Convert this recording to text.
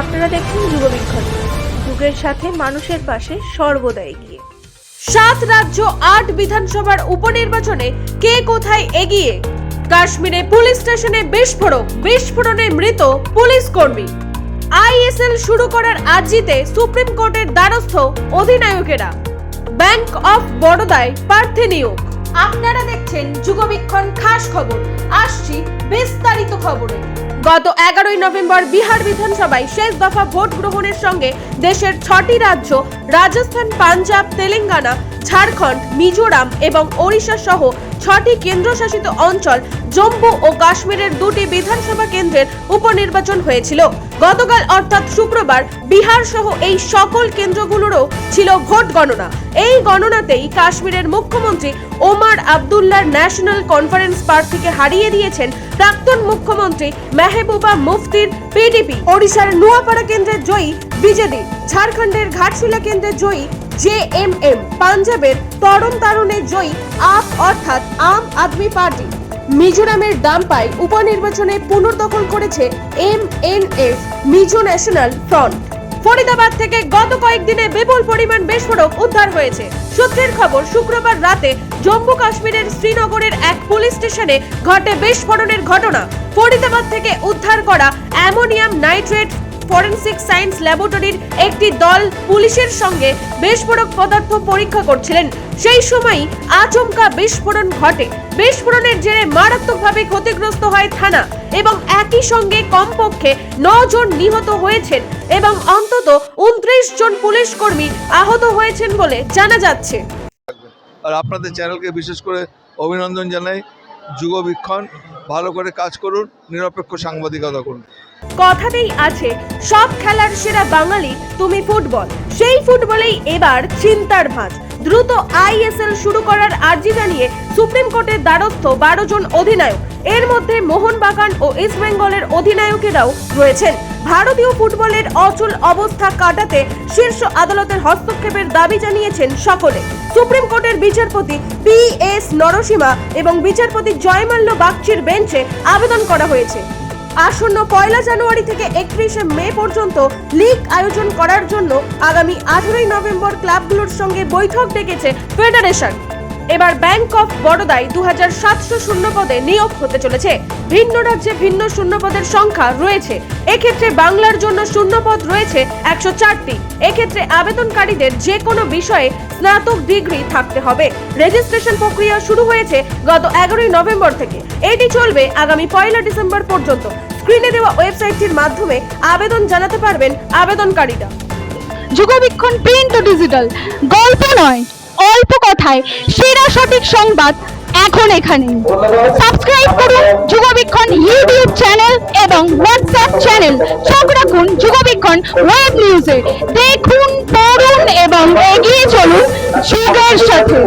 আপনারা দেখছেন যুগবীক্ষণ যুগের সাথে মানুষের পাশে সর্বদা এগিয়ে। সাত রাজ্য, আট বিধানসভার উপনির্বাচনে কে কোথায় এগিয়ে? কাশ্মীরে পুলিশ স্টেশনে বিস্ফোরক, বিস্ফোরণে মৃত পুলিশ কর্মী। আইএসএল শুরু করার আর্জিতে সুপ্রিম কোর্টের দ্বারস্থ অধিনায়কেরা। ব্যাংক অফ বরোদায় প্রার্থী নিয়োগ। আপনারা দেখছেন যুগবীক্ষণ খাস খবর। আসছি বিস্তারিত খবরে। গত এগারোই নভেম্বর বিহার বিধানসভায় শেষ দফা ভোট গ্রহণের সঙ্গে দেশের ছটি রাজ্য, রাজস্থান, পাঞ্জাব, তেলেঙ্গানা, ঝাড়খণ্ড, মিজোরাম এবং ওড়িশা সহ ছটি কেন্দ্রশাসিত অঞ্চল জম্মু ও কাশ্মীরের দুটি বিধানসভা কেন্দ্রের উপনির্বাচন হয়েছিল। গতকাল অর্থাৎ শুক্রবার বিহার সহ এই সকল কেন্দ্রগুলোরও ছিল ভোট গণনা। এই গণনাতেই কাশ্মীরের মুখ্যমন্ত্রী ওমার আবদুল্লার ন্যাশনাল কনফারেন্স প্রার্থীকে হারিয়ে দিয়েছেন প্রাক্তন মুখ্যমন্ত্রী মেহবুবা মুফতির পিডিপি ওড়িশার নোয়াপাড়া কেন্দ্রের জয়ী বিজেডি ঝাড়খণ্ডের ঘাটশিলা কেন্দ্রের জয়ী জেএমএম পাঞ্জাবের তরণ তারণে জয়ী আপ অর্থাৎ আম আদমি পার্টি। মিজোরামের দাম্পাই উপনির্বাচনে পুনর্দখল করেছে M N Mizo national front. Faridabad থেকে গত কয়েকদিনে বিপুল পরিমাণ বিস্ফোরক উদ্ধার হয়েছে। সূত্রের খবর, শুক্রবার রাতে জম্মু কাশ্মীরের শ্রীনগরের এক পুলিশ স্টেশনে ঘটে বিস্ফোরণের ঘটনা। ফরিদাবাদ থেকে উদ্ধার করা অ্যামোনিয়াম নাইট্রেট ফরেনসিক সায়েন্স ল্যাবরেটরির একটি দল পুলিশের সঙ্গে বিস্ফোরক পদার্থ পরীক্ষা করছিলেন। সেই সময়ই আচমকা বিস্ফোরণ ঘটে। বিস্ফোরণের জেরে মারাত্মকভাবে ক্ষতিগ্রস্ত হয় থানা এবং একই সঙ্গে কমপক্ষে জন নিহত হয়েছেন এবং অন্তত উনত্রিশ জন পুলিশ কর্মী আহত হয়েছেন বলে জানা যাচ্ছে। আর আপনাদের চ্যানেলকে বিশেষ করে অভিনন্দন জানাই। যুগবীক্ষণ ভালো করে কাজ করুন, নিরপেক্ষ সাংবাদিকতা করুন। কথাতেই আছে, সব খেলার সেরা বাঙালি তুমি ফুটবল। সেই ফুটবলেই এবার চিন্তার ভাঁজ। দ্রুত আইএসএল শুরু করার আর্জি জানিয়ে সুপ্রিম কোর্টের দ্বারস্থ বারো জন অধিনায়ক। এর মধ্যে মোহনবাগান ও ইস্টবেঙ্গলের অধিনায়কেরাও রয়েছেন। ভারতীয় ফুটবলের অচল অবস্থা কাটাতে শীর্ষ আদালতের হস্তক্ষেপের দাবি জানিয়েছেন সকলে। সুপ্রিম কোর্টের বিচারপতি পি এস নরসিমা এবং বিচারপতি জয়মাল্য বাগচির বেঞ্চে আবেদন করা হয়েছে। আসন্ন পয়লা জানুয়ারি থেকে একত্রিশে মে পর্যন্ত লিগ আয়োজন করার জন্য আগামী আঠারোই নভেম্বর ক্লাবগুলোর সঙ্গে বৈঠক ডেকেছে ফেডারেশন। এবার ব্যাংক অফ বরোদায় দু হাজার সাতশো শূন্য পদে নিয়োগ হতে চলেছে। ভিন্ন রাজ্যে ভিন্ন শূন্যপদের সংখ্যা রয়েছে। এক্ষেত্রে বাংলার জন্য শূন্যপদ রয়েছে একশো চারটি। এক্ষেত্রে আবেদনকারীদের যে কোনো বিষয়ে স্নাতক ডিগ্রি থাকতে হবে। রেজিস্ট্রেশন প্রক্রিয়া শুরু হয়েছে গত এগারোই নভেম্বর থেকে। এটি চলবে আগামী পয়লা ডিসেম্বর পর্যন্ত। স্ক্রিনে দেওয়া ওয়েবসাইটটির মাধ্যমে আবেদন জানাতে পারবেন আবেদনকারীরা। যুগবীক্ষণ প্রিন্ট ও ডিজিটাল। গল্প নয়। অল্প কথায় সেরা সঠিক সংবাদ এখন এখানে। সাবস্ক্রাইব করুন যুগবীক্ষণ ইউটিউব চ্যানেল এবং হোয়াটসঅ্যাপ চ্যানেল চোখ রাখুন যুগবীক্ষণ ওয়েব নিউজে দেখুন, পড়ুন এবং এগিয়ে চলুন যুগের সাথে।